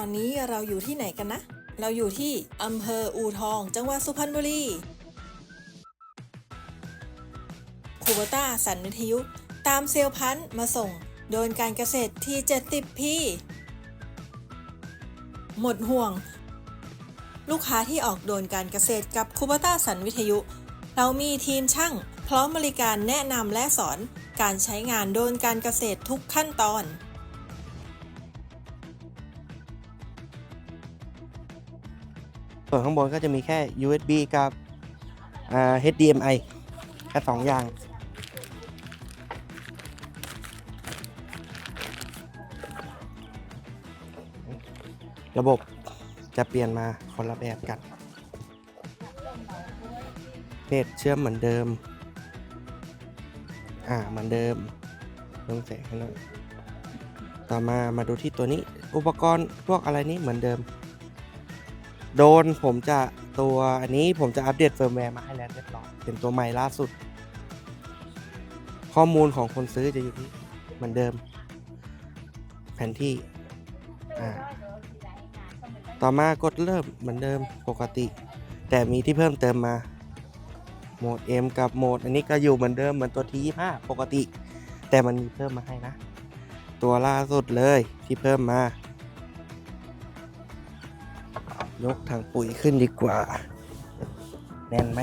ตอนนี้เราอยู่ที่ไหนกันนะ เราอยู่ที่อำเภออูทอง จังหวัดสุพรรณบุรีคูเบต้าสันวิทยุ ตามเซลพันธ์มาส่ง โดนการเกษตรที่ 70 พี่ หมดห่วง ลูกค้าที่ออกโดนการเกษตรกับคูเบต้าสันวิทยุ เรามีทีมช่าง พร้อมบริการแนะนำและสอนการใช้งานโดนการเกษตรทุกขั้นตอน ส่วนข้างบนก็จะมีแค่ USB กับ HDMI แค่สองอย่าง ระบบจะเปลี่ยนมาคนละแบบกันเพจเชื่อมเหมือนเดิม อ่า เหมือนเดิมเพิ่งแสงให้หน่อยต่อมามาดูที่ตัวนี้ อุปกรณ์พวกอะไรนี้เหมือนเดิม โดนผมจะตัวอันนี้ผมจะอัปเดตเฟิร์มแวร์มาให้แล้วเรียบร้อยเป็นตัวใหม่ล่าสุด ข้อมูลของคนซื้อจะอยู่ที่เหมือนเดิม แผนที่อ่าต่อมากดเริ่มเหมือนเดิมปกติ แต่มีที่เพิ่มเติมมาโหมด M กับโหมด อันนี้ก็อยู่เหมือนเดิมเหมือนตัวที่25ปกติ แต่มันมีเพิ่มมาให้นะ ตัวล่าสุดเลยที่เพิ่มมา ยกถังปุ๋ยขึ้นดีกว่า แน่นไหม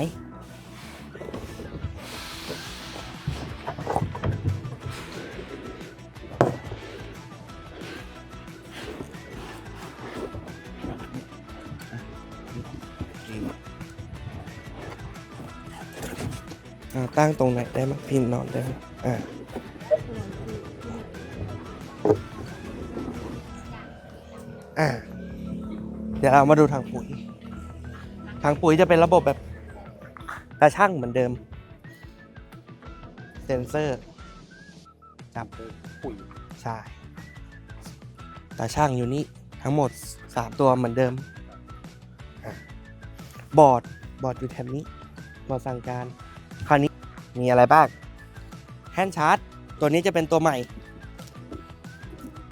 ตั้งตรงไหนได้มั้งพิมพ์นอนได้ไหมอ่าอ่า เดี๋ยวเรามาดูทางปุ๋ยทางปุ๋ยจะเป็นระบบแบบตาช่างเหมือนเดิม เซนเซอร์ จับปุ๋ยใช่ตาช่างอยู่นี่ทั้งหมด 3 ตัวเหมือนเดิมอะบอร์ด บอร์ดอยู่แถบนี้ บอร์ดสั่งการ คราวนี้มีอะไรบ้าง แฮนด์ชาร์จตัวนี้จะเป็นตัวใหม่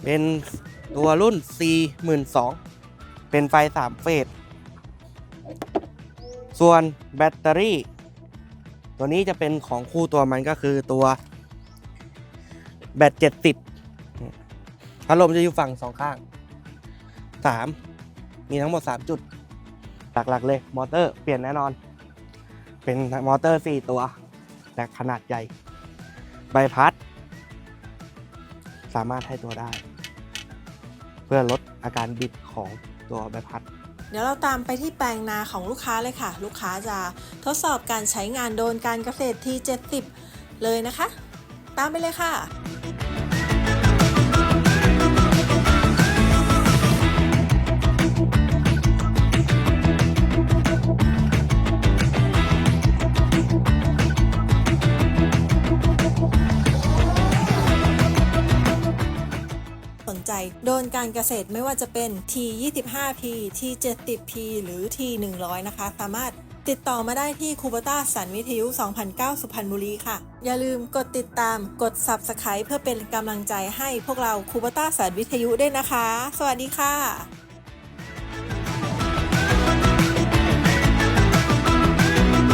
เป็นตัวรุ่น C 1 2 0 0 เป็นไฟ 3 เฟส ส่วนแบตเตอรี่ ตัวนี้จะเป็นของคู่ตัวมันก็คือตัวแบต70พัดลมจะอยู่ฝั่งสองข้าง 3 มีทั้งหมด 3 จุด หลักๆเลย มอเตอร์เปลี่ยนแน่นอน เป็นมอเตอร์ 4 ตัวแต่ขนาดใหญ่ ใบพัด สามารถให้ตัวได้ เพื่อลดอาการบิดของ ตัวใบพัด เดี๋ยวเราตามไปที่แปลงนาของลูกค้าเลยค่ะ ลูกค้าจะทดสอบการใช้งานโดนการเกษตรที่ 70 เลยนะคะ ตามไปเลยค่ะ ใจ โดนการเกษตรไม่ว่าจะเป็น T25P T70P หรือ T100 นะคะ สามารถติดต่อมาได้ที่คูเบต้าสันวิทยุ 2009 สุพรรณบุรีค่ะ อย่าลืมกดติดตาม กด Subscribe เพื่อเป็นกำลังใจให้พวกเราคูเบต้าสันวิทยุด้วยนะคะ สวัสดีค่ะ